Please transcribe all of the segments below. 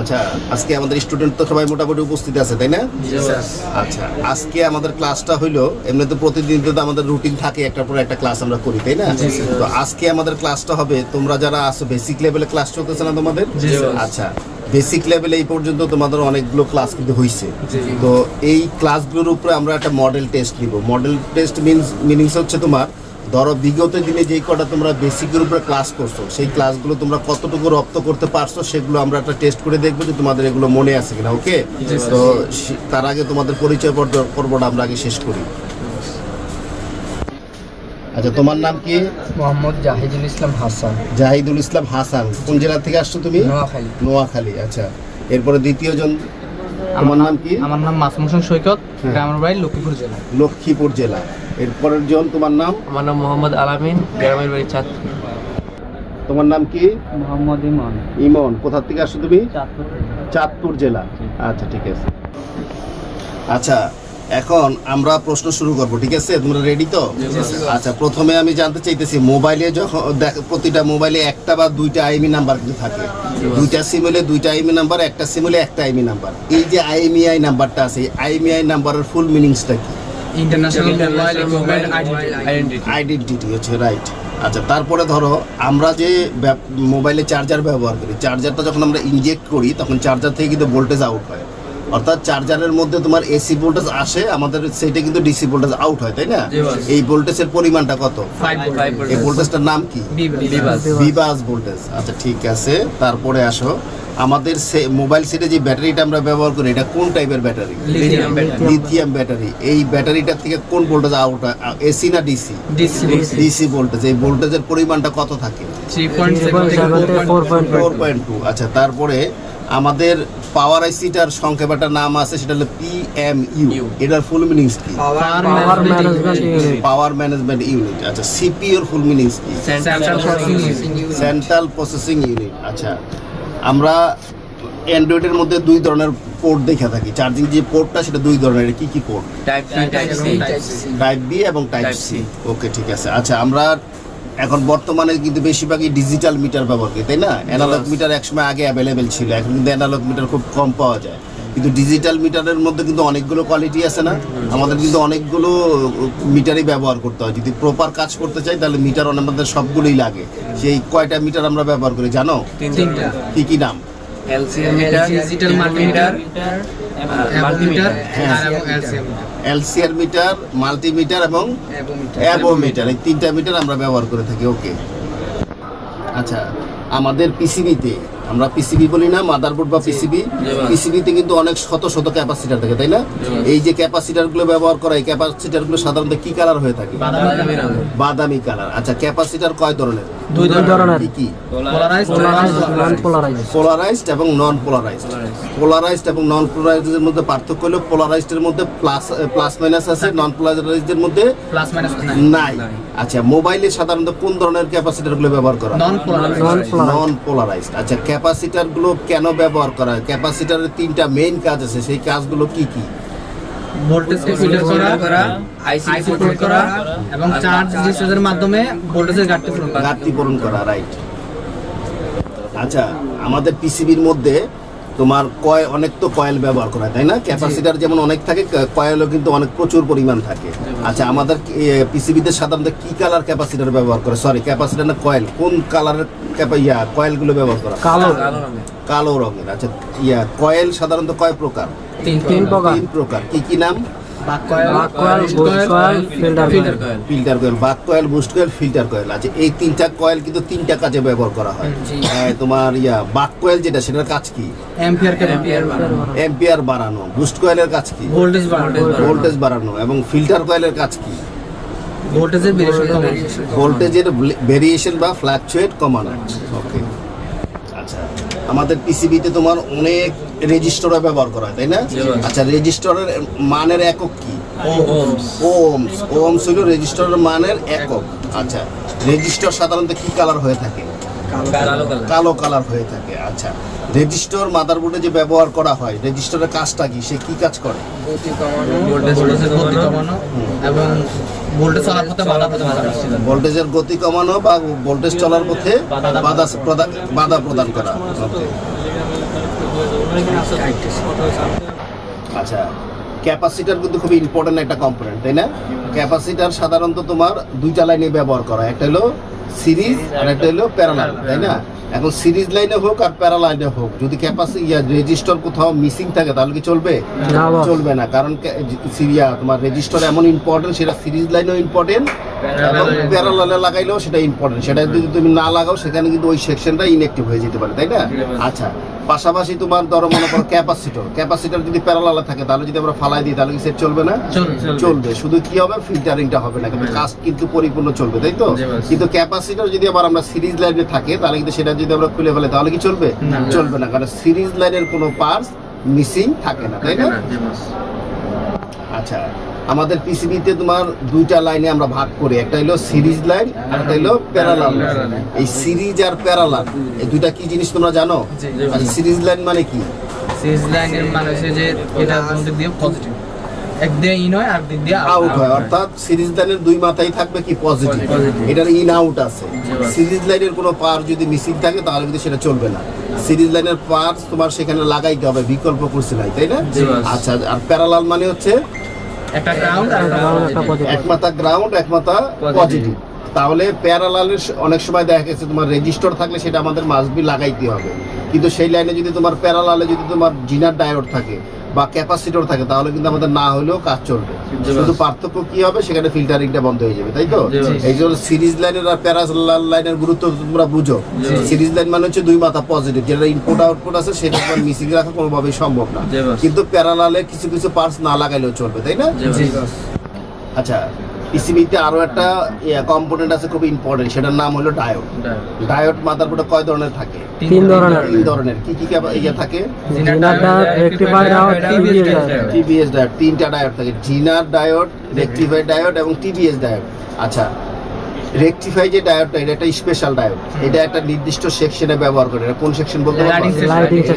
আচ্ছা আজকে আমাদের স্টুডেন্ট তো সবাই মোটামুটি উপস্থিত আছে তাই না? আচ্ছা আজকে আমাদের ক্লাসটা হইল এমনিতে প্রতিদিন তো আমাদের রুটিন থাকে একটা পর একটা ক্লাস আমরা করি তাই না? তো আজকে আমাদের ক্লাসটা হবে তোমরা যারা আসো বেসিক লেভেলে ক্লাস চলতেছে না তোমাদের? আচ্ছা বেসিক লেভেলে এই পর্যন্ত তোমাদের অনেকগুলো ক্লাস কিন্তু হয়েছে তো এই ক্লাসগুলোর উপরে আমরা একটা মডেল টেস্ট নিব। মডেল টেস্ট মিনস মিনিংস হচ্ছে তোমার ধরো বিগত দিনে যেই কটা তোমরা বেসিকের উপরে ক্লাস করছ সেই ক্লাসগুলো তোমরা কতটুকু রপ্ত করতে পারছ সেগুলো আমরা একটা টেস্ট করে দেখব যে তোমাদের এগুলো মনে আছে কিনা ওকে তো তার আগে তোমাদের পরিচয় পর্ব- পর্বটা আমরা আগে শেষ করি। আচ্ছা তোমার নাম কি? মোহাম্মদ জাহিদুল ইসলাম হাসান। জাহিদুল ইসলাম হাসান। কোন জেলা থেকে আসছো তুমি? নোয়াখালী। নোয়াখালী আচ্ছা। এরপরে দ্বিতীয় জন তোমার নাম কি? আমার নাম মাসুম হোসেন সৈকত হ্যাঁ। গ্রামের বাড়ি লক্ষ্মীপুর জেলা। লক্ষ্মীপুর জেলা। এরপরের জন তোমার নাম? আমার নাম মোহাম্মদ আলামিন গ্রামের বাড়ি চাঁদপুর তোমার নাম কি? মোহাম্মদ ইমন। ইমন কোথা থেকে আসছো তুমি? চাঁদপুর। চাঁদপুর জেলা। আচ্ছা ঠিক আছে। আচ্ছা এখন আমরা প্রশ্ন শুরু করব ঠিক আছে? তোমরা রেডি তো? আচ্ছা প্রথমে আমি জানতে চাইতেছি মোবাইলে যখন দেখ- প্রতিটা মোবাইলে একটা বা দুইটা আইএমই নাম্বার কিন্তু থাকে। দুইটা সিম হলে দুইটা আইএমই নাম্বার একটা সিম হলে একটা আইএমই নাম্বার এই যে আইএমইআই নাম্বারটা আছে আইএমইআই নাম্বারের ফুল মিনিংসটা কি? International mobile equipment identity identity হচ্ছে রাইট আচ্ছা তারপরে ধরো আমরা যে মোবাইলে চার্জার ব্যবহার করি চার্জারটা যখন আমরা ইনজেক্ট করি তখন চার্জার থেকে কিন্তু ভোল্টেজ আউট হয়। অর্থাৎ চার্জারের মধ্যে তোমার এসি ভোল্টেজ আসে আমাদের সেটা কিন্তু ডিসি ভোল্টেজ আউট হয় তাই না? এই ভোল্টেজের পরিমাণটা কত? এই ভোল্টেজটার নাম কি? বিবাস ভোল্টেজ আচ্ছা ঠিক আছে। তারপরে আসো। আমাদের সে মোবাইল সেটে যে ব্যাটারিটা আমরা ব্যবহার করি এটা কোন টাইপের battery? Lithium battery lithium battery এই ব্যাটারিটার থেকে কোন ভোল্টেজ আউট হয়? এসি না ডিসি ডিসি ভোল্টেজ এই ভোল্টেজের পরিমাণটা কত থাকে? 3.7 থেকে 4.5 ফোর পয়েন্ট টু আচ্ছা তারপরে আমাদের পাওয়ার আইসিটার একটা নাম আছে সেটা হলো পিএমইউ এটার ফুল মিনিংস কি? Power management unit power management unit আচ্ছা সিপিইউর ফুল মিনিংস কি? Central processing unit central processing unit আচ্ছা আমরা অ্যান্ড্রয়েডের মধ্যে দুই ধরনের পোর্ট দেখে থাকি। চার্জিং যে পোর্টটা সেটা দুই ধরনের। কি কি port type C type B এবং টাইপ সি ওকে ঠিক আছে। আচ্ছা আমরা এখন বর্তমানে কিন্তু বেশিরভাগই ডিজিটাল মিটার ব্যবহার করি তাই না? অ্যানালগ মিটার একসময় আগে অ্যাভেলেবেল ছিল এখন কিন্তু অ্যানালগ মিটার খুব কম পাওয়া যায়। কিন্তু ডিজিটাল মিটারের মধ্যে কিন্তু অনেকগুলো কোয়ালিটি আছে না? আমাদের কিন্তু অনেকগুলো মিটারই ব্যবহার করতে হয়। যদি প্রপার কাজ করতে চাই তাহলে মিটার আমাদের সবগুলোই লাগে। সেই কয়টা মিটার আমরা ব্যবহার করি জানো? কি কি নাম? LCM meter digital multimeter multimeter হ্যাঁ। এলসিআর মিটার মাল্টিমিটার এবং মিটার অ্যাবোমিটার এই তিনটা মিটার আমরা ব্যবহার করে থাকি ওকে আচ্ছা আমাদের পিসিবিতে আমরা পিসিবি বলি না মাদারবোর্ড বা পিসিবি পিসিবিতে কিন্তু অনেক শত শত ক্যাপাসিটার থাকে তাই না? এই যে ক্যাপাসিটারগুলো ব্যবহার করা এই ক্যাপাসিটারগুলো সাধারণত কি কালার হয়ে থাকে? বাদামি কালার আচ্ছা ক্যাপাসিটার কয় ধরনের? দুই ধরনের। কি পোলারাইজড নন পোলারাইজড পোলারাইজড এবং নন পোলারাইজড পোলারাইজড এবং নন পোলারাইজডের মধ্যে পার্থক্য হলো পোলারাইজডের মধ্যে প্লাস প্লাস মাইনাস আছে নন পোলারাইজডের মধ্যে প্লাস মাইনাস নাই। আচ্ছা মোবাইলে সাধারণত কোন ধরনের ক্যাপাসিটারগুলো ব্যবহার করা নন পোলারাইজড নন পোলারাইজড আচ্ছা ক্যাপাসিটারগুলো কেন ব্যবহার করা হয়? ক্যাপাসিটারের তিনটা মেইন কাজ আছে সেই কাজগুলো কি কি? ভোল্টেজ ফিল্টার করা আইসি ফিল্টার করা এবং চার্জ ডিসচার্জের মাধ্যমে ভোল্টেজের ঘাটতি পূরণ করা। ঘাটতি পূরণ করা রাইট আচ্ছা আমাদের পিসিবির মধ্যে তোমার কয় অনেক তো কয়েল ব্যবহার করা হয়, তাই না? ক্যাপাসিটার যেমন অনেক থাকে কয়েলও কিন্তু অনেক প্রচুর পরিমাণ থাকে। আচ্ছা আমাদের পিসিবিতে সাধারণত কি কালার ক্যাপাসিটার ব্যবহার করে? সরি ক্যাপাসিটার না কয়েল? কোন কালারের ইয়া কয়েলগুলো ব্যবহার করা কালো। কালো রঙের। আচ্ছা ইয়া কয়েল সাধারণত কয় প্রকার? তিন তিন প্রকার। তিন প্রকার। কি কি নাম? Coil boost coil filter coil. Filter buck coil boost coil filter coil. আচ্ছা এই তিনটা কয়েল কিন্তু তিনটা কাজে ব্যবহার করা হয়। হ্যাঁ, তোমার ইয়া বাক কয়েল যেটা সেটার কাজ কি? এম্পিয়ার বাড়ানো বুস্ট কয়েলের কাজ কি? ভোল্টেজ ভোল্টেজ বাড়ানো এবং ফিল্টার কয়েলের কাজ কি? ভোল্টেজের ভেরিয়েশন ভোল্টেজের ভেরিয়েশন বা ফ্ল্যাকচুয়েট কমানো। ওকে আচ্ছা। আমাদের পিসিবিতে তোমার অনেক রেজিস্টর ব্যবহার করা হয় তাই না? আচ্ছা রেজিস্টরের মানের একক কি? ওমস ওমস ওমস হলো রেজিস্টরের মানের একক। আচ্ছা রেজিস্টর সাধারণত কি কালার হয়ে থাকে? কালো কালার হয়ে থাকে আচ্ছা। রেজিস্টার মাদারবোর্ডে যে ব্যবহার করা হয় রেজিস্টারের কাজটা কি? সে কি কাজ করে? গতি কমানো কমানো এবং ভোল্টেজ চলার পথে বাধা ভোল্টেজের গতি কমানো বা ভোল্টেজ চলার পথে বাধা বাধা প্রদান করা। আচ্ছা ক্যাপাসিটার কিন্তু খুবই ইম্পর্টেন্ট একটা কম্পোনেন্ট তাই না? ক্যাপাসিটার সাধারণত তোমার দুইটা লাইনে ব্যবহার করা একটা হলো সিরিজ আর একটা হলো প্যারালাল তাই না? এখন সিরিজ লাইনে হোক আর প্যারা লাইনে হোক যদি ক্যাপাসিটি রেজিস্টার কোথাও মিসিং থাকে তাহলে কি চলবে? চলবে না কারণ সিরিয়া তোমার রেজিস্টার এমন ইম্পর্টেন্ট সেটা সিরিজ লাইনেও ইম্পর্টেন্ট এবং প্যারালালে লাগাইলেও সেটা ইম্পর্টেন্ট সেটা যদি তুমি না লাগাও সেখানে কিন্তু ওই সেকশনটা ইনঅ্যাক্টিভ হয়ে যেতে পারে তাই না? আচ্ছা পাশাপাশি তোমার ধরো মনে করো ক্যাপাসিটর ক্যাপাসিটর যদি প্যারালালে থাকে তাহলে যদি আমরা ফালাই দিই তাহলে কি সেট চলবে না? চলবে চলবে। শুধু কি হবে? ফিল্টারিংটা হবে না কিন্তু কাজ কিন্তু পরিপূর্ণ চলবে তাই তো? কিন্তু ক্যাপাসিটর যদি আবার আমরা সিরিজ লাইনে থাকে তাহলে কিন্তু সেটা যদি আমরা খুলে ফেলে তাহলে কি চলবে? চলবে না কারণ সিরিজ লাইনের কোনো পার্টস মিসিং থাকে না তাই না? আচ্ছা আমাদের পিসিবিতে তোমার দুইটা লাইনে আমরা ভাগ করি। একটা হলো সিরিজ লাইন আর একটা হলো প্যারালাল এই সিরিজ আর প্যারালাল এই দুইটা কি জিনিস তোমরা জানো? সিরিজ লাইন মানে কি? সিরিজ লাইনের মানে হচ্ছে যে এটা দিয়ে পজিটিভ এক ইন হয় আর দিক দিয়ে আউট হয় অর্থাৎ সিরিজ লাইনের দুই মাথাই থাকবে কি পজিটিভ এটার ইন আউট আছে। সিরিজ লাইনের কোনো পার যদি মিসিং থাকে তাহলে কিন্তু সেটা চলবে না। সিরিজ লাইনের পার তোমার সেখানে লাগাইতে হবে বিকল্প করছে নাই তাই না? আচ্ছা আর প্যারালাল মানে হচ্ছে একটা গ্রাউন্ড আর একটা এক মাথা গ্রাউন্ড এক মাথা পজিটিভ তাহলে প্যারালালের অনেক সময় দেখা গেছে তোমার রেজিস্টার থাকলে সেটা আমাদের মাসবি লাগাইতে হবে। কিন্তু সেই লাইনে যদি তোমার প্যারালালে যদি তোমার জিনার ডায়োড থাকে বা ক্যাপাসিটর থাকে তাহলে কিন্তু আমাদের না হলেও কাজ চলবে। শুধু পার্থক্য কি হবে সেখানে ফিল্টারিংটা বন্ধ হয়ে যাবে তাই তো? এই জন্য সিরিজ লাইনের আর প্যারালাল লাইনের গুরুত্ব তোমরা বুঝো। সিরিজ লাইন মানে হচ্ছে দুই মাথা পজিটিভ যেটা ইনপুট আউটপুট আছে সেটা তোমার মিসিং রাখা কোনোভাবেই সম্ভব না। কিন্তু প্যারালালে কিছু কিছু পার্টস না লাগাইলেও চলবে তাই না? আচ্ছা পিসিবিতে আরও একটা কম্পোনেন্ট আছে খুব ইম্পর্টেন্ট সেটার নাম হলো ডায়োড ডায়োড মাদারবোর্ডে কয় ধরনের থাকে? তিন ধরনের। তিন ধরনের। কি কি ইয়ে থাকে? Zener diode, rectifier diode, TVS diode. TVS diode তিনটা ডায়োড থাকে। জিনার ডায়োড রেক্টিফাই ডায়োড এবং টিবিএস ডায়োড আচ্ছা রেকটিফাই যে ডায়োডটা এটা একটা স্পেশাল ডায়োড এটা একটা নির্দিষ্ট সেকশনে ব্যবহার করে। এটা কোন সেকশন বলতে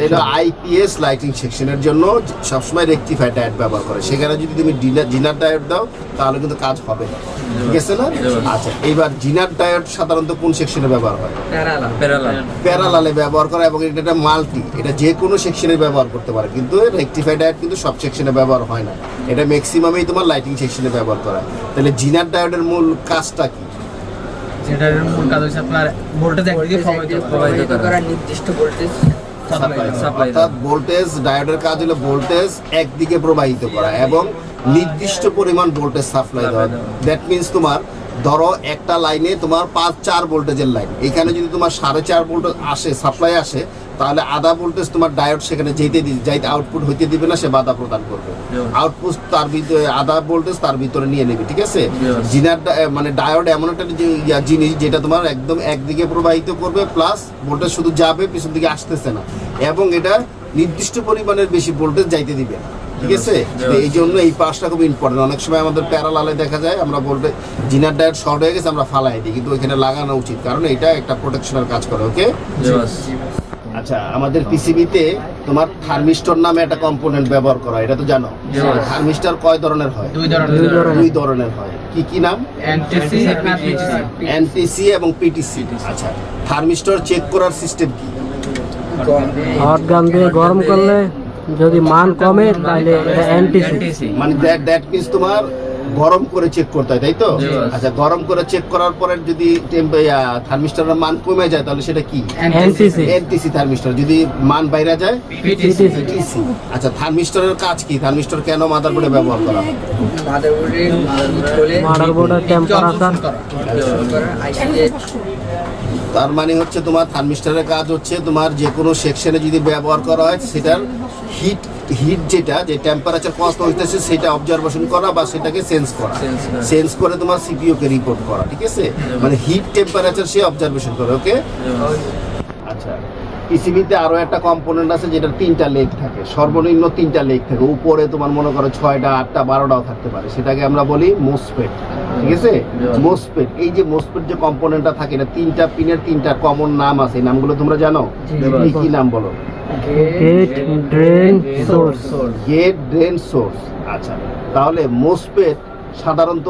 এটা আইপিএস লাইটিং সেকশনের জন্য সবসময় রেকটিফাই ডায়োড ব্যবহার করে। সেখানে যদি তুমি ডিনার জিনার ডায়োড দাও তাহলে কিন্তু কাজ হবে না। ঠিক আছে না? আচ্ছা এইবার জিনার ডায়োড সাধারণত কোন সেকশনে ব্যবহার হয়? প্যারালালে ব্যবহার করা এবং এটা একটা মাল্টি এটা যে কোনো সেকশনে ব্যবহার করতে পারে। কিন্তু রেকটিফাই ডায়োড কিন্তু সব সেকশনে ব্যবহার হয় না। এটা ম্যাক্সিমামই তোমার লাইটিং সেকশনে ব্যবহার করা তাহলে জিনার ডায়োডের মূল কাজটা কি? যেটার মূল কাজ হচ্ছে আপনার ভোল্টেজ একদিকে প্রবাহিত করা। প্রবাহিত করা। নির্দিষ্ট ভোল্টেজ Supply করা। Supply অর্থাৎ ভোল্টেজ ডায়োডের কাজ হলো ভোল্টেজ একদিকে প্রবাহিত করা এবং নির্দিষ্ট পরিমাণ ভোল্টেজ সাপ্লাই দেওয়া। দ্যাট মিনস তোমার ধরো একটা লাইনে তোমার পাঁচ চার ভোল্টেজের লাইন এখানে যদি তোমার সাড়ে চার ভোল্ট আসে সাপ্লাই আসে তাহলে আধা ভোল্টেজ তোমার ডায়োড সেখানে যেতে দি যাইতে আউটপুট হইতে দিবে না সে বাধা প্রদান করবে। আউটপুট তার ভিতরে আধা ভোল্টেজ তার ভিতরে নিয়ে নেবে ঠিক আছে? জিনার মানে ডায়োড এমন একটা জিনিস যেটা তোমার একদম একদিকে প্রবাহিত করবে প্লাস ভোল্টেজ শুধু যাবে পিছন দিকে আসতেছে না। এবং এটা নির্দিষ্ট পরিমাণের বেশি ভোল্টেজ যাইতে দিবে। না ঠিক আছে? এই জন্য এই পাশটা খুব ইম্পর্টেন্ট অনেক সময় আমাদের প্যারালালে দেখা যায় আমরা বলতে জিনার ডায়োড শর্ট হয়ে গেছে আমরা ফালাই দিই কিন্তু ওইখানে লাগানো উচিত। কারণ এটা একটা প্রোটেকশনের কাজ করে ওকে আচ্ছা আমাদের পিসিবিতে তোমার থার্মিস্টর নামে একটা কম্পোনেন্ট ব্যবহার করা এটা তো জানো. থার্মিস্টর কয় ধরনের হয়? দুই ধরনের। দুই ধরনের। হয়। কি কি নাম? এনটিসি এবং পিটিসি আচ্ছা থার্মিস্টর চেক করার সিস্টেম কি? হট গান দিয়ে গরম করলে যদি মান কমে তাহলে এনটিসি মানে দ্যাট দ্যাট মিনস তোমার গরম করে চেক করতে হয় তাই তো? আচ্ছা গরম করে চেক করার পরে যদি থার্মিস্টরের মান কমে যায় তাহলে সেটা কি? এনটিসি এনটিসি থার্মিস্টর যদি মান বাইরে যায়? আচ্ছা থার্মিস্টরের কাজ কি? থার্মিস্টর কেন মাদারবোর্ডে ব্যবহার করা হয়? মাদারবোর্ডের টেম্পারেচার তার মানে হচ্ছে তোমার থার্মিস্টরের কাজ হচ্ছে তোমার যে কোনো সেকশনে যদি ব্যবহার করা হয় সেটার হিট হিট যেটা যে টেম্পারেচার কত হইতেছে সেটা অবজারভেশন করা বা সেটাকে সেন্স করা। সেন্স করে। তোমার সিপিইউ কে রিপোর্ট করা ঠিক আছে? মানে হিট টেম্পারেচার সে অবজারভেশন করে ওকে আচ্ছা। পিসিবিতে আরও একটা কম্পোনেন্ট আছে যেটা তিনটা লেগ থাকে। সর্বনিম্ন তিনটা লেগ থাকে। উপরে তোমার মনে করো ছয়টা আটটা বারোটাও থাকতে পারে। সেটাকে আমরা বলি মোসপেট ঠিক আছে? মোসপেট এই যে মোসপেট যে কম্পোনেন্টটা থাকে এটা তিনটা পিনের তিনটা কমন নাম আছে। এই নামগুলো তোমরা জানো? কি কি নাম বলো? Gate drain source gate drain source আচ্ছা তাহলে মোসপেট সাধারণত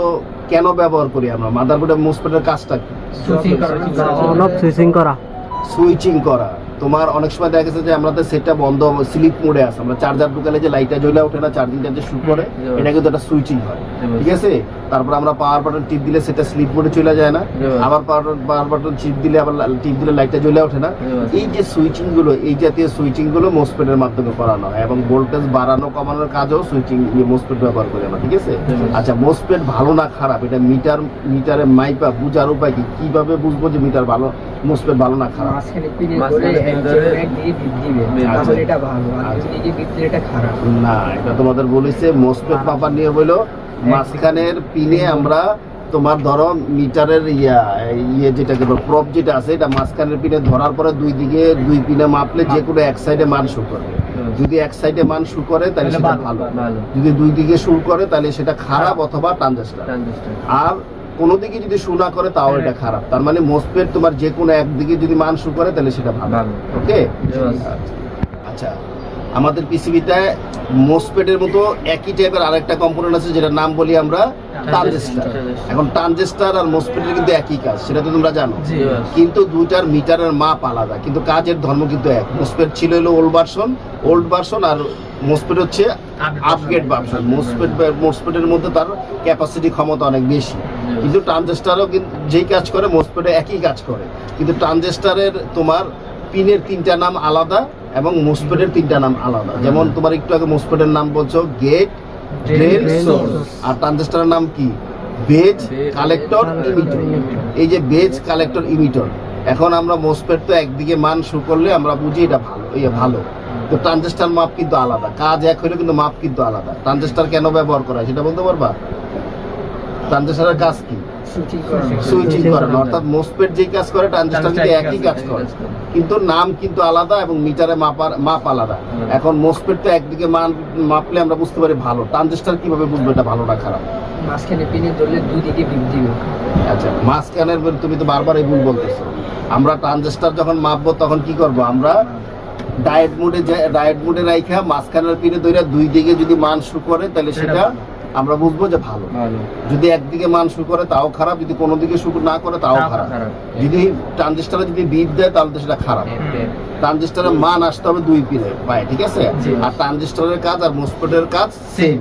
কেন ব্যবহার করি আমরা? মাদারবোর্ডের মোসপেটের কাজটা কি? সুইচিং করার অন অফ সুইচিং করা। সুইচিং করা। তোমার অনেক সময় দেখা গেছে যে আমাদের সেটটা বন্ধ স্লিপ মোডে আছে। আমরা চার্জার ঢুকালে যে লাইটটা জ্বলে ওঠে না চার্জিংটা যে শুরু করে এটা কিন্তু একটা সুইচিং হয়। ঠিক আছে? তারপর আমরা পাওয়ার বাটন টিপ দিলে সেটা স্লিপ মোডে চলে যায় না। আবার পাওয়ার পাওয়ার বাটন টিপ দিলে আবার টিপ দিলে লাইটটা জ্বলে ওঠে না। এই যে সুইচিংগুলো এই জাতীয় সুইচিংগুলো মোসপেটের মাধ্যমে করানো হয় এবং ভোল্টেজ বাড়ানো কমানোর কাজও সুইচিং মোসপেট ব্যবহার করি আমরা ঠিক আছে? আচ্ছা মোসপেট ভালো না খারাপ? এটা মিটার মিটারে মাইপা বুঝার উপায় কি? কীভাবে বুঝব যে মিটার ভালো? মোসপেট ভালো না খারাপ। মাঝখানে পিনে ধরে পিন এক ধরে এক দিকে বিপ দিবে। তাহলে এটা ভালো। আর। দুই দিকে এটা খারাপ। না এটা তোমাদের বলেছে মোসপেট পাপার নিয়ে বলল মাঝখানের পিনে আমরা তোমার ধরো মিটারের ইয়া ইয়ে যেটাকে প্রপ যেটা আছে এটা মাঝখানের পিনে ধরার পরে দুই দিকে দুই পিনে মাপলে যে কোনো এক সাইডে মান শু করে যদি এক সাইডে মান শু করে তাহলে সেটা ভালো। যদি দুই দিকে শুরু করে তাহলে সেটা খারাপ অথবা ট্রানজাস্টার। ট্রানজিস্টর। আর কোনো দিকে যদি শু না করে তাও এটা খারাপ। তার মানে মোসপের তোমার যে কোনো একদিকে যদি মান শু করে তাহলে সেটা ভালো। ভালো। ওকে আচ্ছা। আমাদের পিসিবিতে মোসপেটের মতো একই টাইপের আরেকটা কম্পোনেন্ট আছে যেটার নাম বলি আমরা ট্রানজিস্টার এখন ট্রানজিস্টার আর মোসপেটের কিন্তু একই কাজ সেটা তো তোমরা জানো। কিন্তু দুইটার মিটারের মাপ আলাদা কিন্তু কাজের ধর্ম কিন্তু এক। মোসপেট ছিল হলো ওল্ড ভার্সন ওল্ড ভার্সন আর মোসপেট হচ্ছে আপগ্রেড ভার্সন মোসপেট মোসপেটের মধ্যে তার ক্যাপাসিটি ক্ষমতা অনেক বেশি। কিন্তু ট্রানজিস্টারও কিন্তু যেই কাজ করে মোসপেটে একই কাজ করে। কিন্তু ট্রানজিস্টারের তোমার পিনের তিনটা নাম আলাদা এবং মোসপেটের তিনটা নাম আলাদা। যেমন তোমার একটু আগে মোসপেটের নাম বলছো গেট ড্রেন সোর্স আর ট্রানজিস্টারের নাম কি? বেজ কালেক্টর ইমিটর এই যে বেজ কালেক্টর ইমিটর এখন আমরা মোসপেট তো একদিকে মান শু করলে আমরা বুঝি এটা ভালো এই ভালো। তো ট্রানজিস্টার মাপ কিন্তু আলাদা। কাজ এক হলে কিন্তু মাপ কিন্তু আলাদা। ট্রানজিস্টার কেন ব্যবহার করা হয় সেটা বলতে পারবা? ট্রানজিস্টারের কাজ কি? সুইচিং করা। অর্থাৎ মোসপেট যেই কাজ করে ট্রানজিস্টার কিন্তু একই কাজ করে। কিন্তু নাম কিন্তু আলাদা এবং মিটারে মাপার মাপ আলাদা। এখন মোসপেট তো একদিকে মান মাপলে আমরা বুঝতে পারি ভালো। ট্রানজিস্টার কীভাবে বুঝব এটা ভালো না খারাপ? মাঝখানে পিনে ধরলে দুই দিকে বিপ আচ্ছা মাঝখানের তুমি তো বারবার এই ভুল বলতেছো। আমরা ট্রানজিস্টার যখন মাপবো তখন কি করব? আমরা ডায়েট মোডে ডায়েট মোডে রাইখা মাঝখানের পিনে ধরে দুই দিকে যদি মান শুরু করে তাহলে সেটা আমরা বুঝব যে ভালো। যদি একদিকে মান শুরু করে তাও খারাপ। যদি কোনো দিকে শুরু না করে তাও খারাপ। খারাপ। যদি ট্রানজিস্টারে যদি বিদ দেয় তাহলে সেটা খারাপ। ট্রানজিস্টারের মান আসতে হবে দুই পিনে পায় ঠিক আছে? আর ট্রানজিস্টারের কাজ আর মোসপেটের কাজ সেম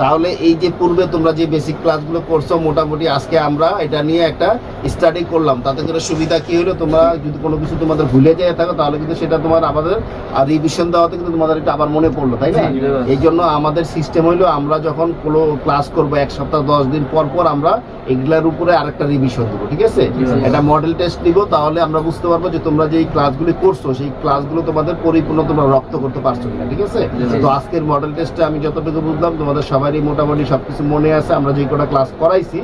তাহলে এই যে পূর্বে তোমরা যে বেসিক ক্লাসগুলো করছ মোটামুটি আজকে আমরা এটা নিয়ে একটা স্টাডি করলাম। তাতে করে সুবিধা কি হলো? তোমরা যদি কোনো কিছু তোমাদের ভুলে যায় থাকো তাহলে কিন্তু সেটা তোমার আমাদের আর রিভিশন দেওয়াতে কিন্তু তোমাদের এটা আবার মনে পড়ল তাই না। এই জন্য আমাদের সিস্টেম হইল আমরা যখন কোনো ক্লাস করব এক সপ্তাহ দশ দিন পর পর আমরা এগুলার উপরে আরেকটা রিভিশন দেবো ঠিক আছে। এটা মডেল টেস্ট নিব তাহলে আমরা বুঝতে পারব যে তোমরা যে এই ক্লাসগুলি করছ সেই ক্লাসগুলো তোমাদের পরিপূর্ণ তোমরা রপ্ত করতে পারছ কিনা ঠিক আছে। তো আজকের মডেল টেস্টে আমি যতটুকু বুঝলাম তোমাদের সবারই মোটামুটি সবকিছু মনে আছে আমরা যে কটা ক্লাস করাইছি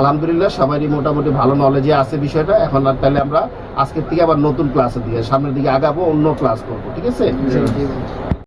আলহামদুলিল্লাহ সবারই মোটামুটি ভালো নলেজে আছে বিষয়টা। এখন আর তাহলে আমরা আজকের থেকে আবার নতুন ক্লাসে দিয়ে সামনের দিকে আগাবো অন্য ক্লাস করব ঠিক আছে?